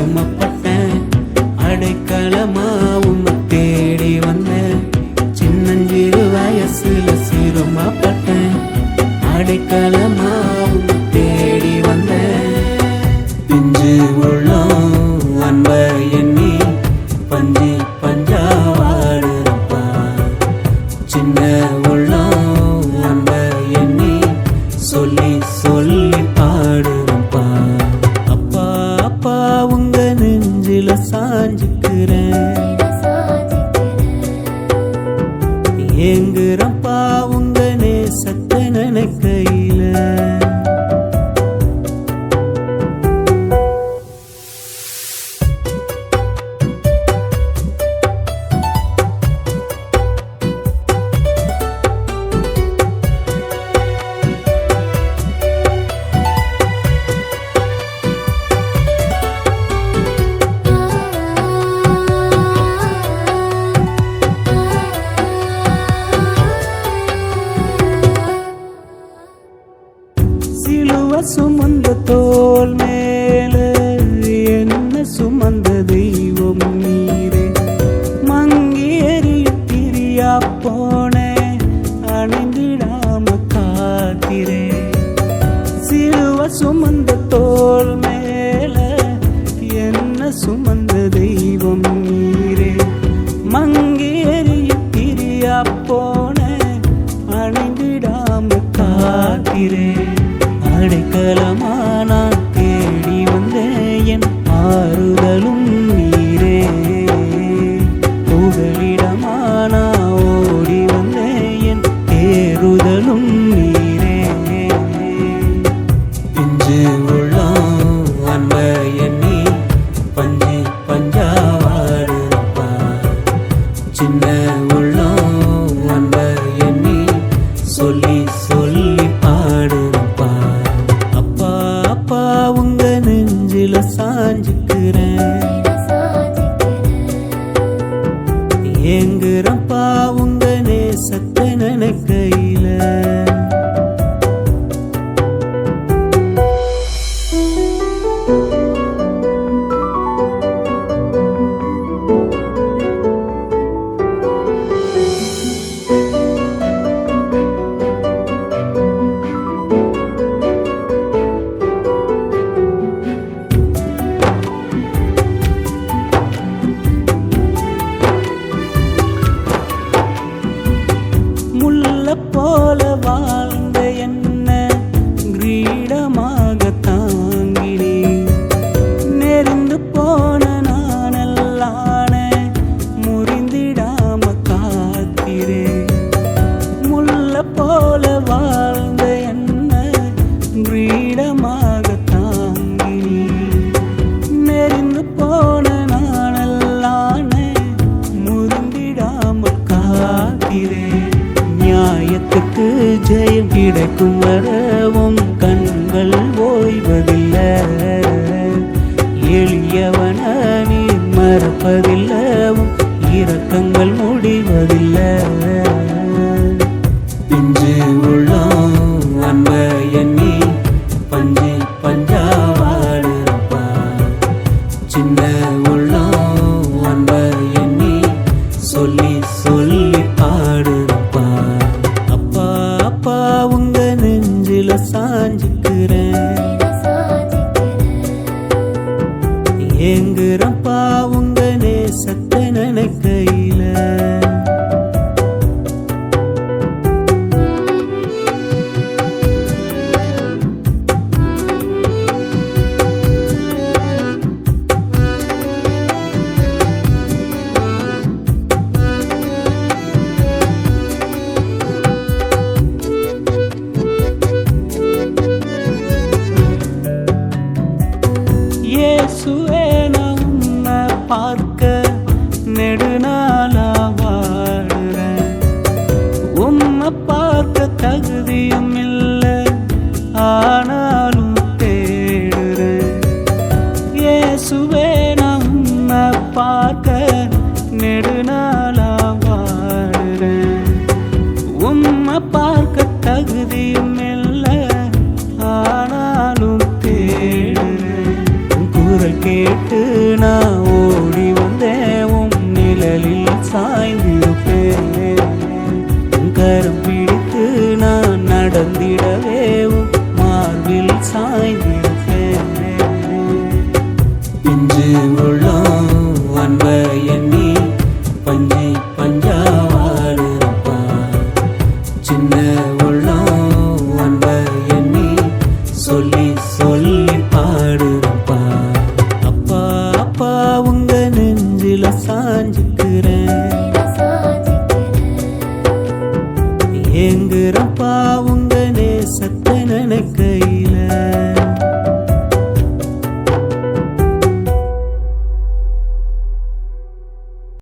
சிரமப்பட்டேன். அடைக்க ஏங்குறப்பா உங்க நேசத்தை நினைக்கையில. தோல் மேலே என்ன சுமந்த தெய்வம் நீரே? மங்கேறி பிரியா போன அணைந்திடாம காத்திரே. சிலுவ சுமந்த தோல் மேலே என்ன சுமந்த தெய்வம் நீரே? மங்கேறி பிரியா போன அணைந்திடாம காத்திரே. அடைக்கலமா? நான் தேடி வந்தேன் என் ஆறுதலும் அப்பா உங்க நெஞ்சில சாஞ்சுக்கிறேன். sola. கிடைக்கும் வரவும் கண்கள் ஓய்வதில்லை. எளியவன நீ மறப்பதில்லவும் இரக்கங்கள் முடிவதில்லை. ஏங்குறப்பா உங்க நேசத்தை நினைக்க நான் ஓடி வந்தேவும் நிழலில் சாய்ந்திருப்பேன் கரம் பிடித்து நான் நடந்திடவேவும் மார்பில் சாய்ந்திருப்பேன் இன்று உள்ளம் அன்ப எண்ணி பஞ்சு verão pau.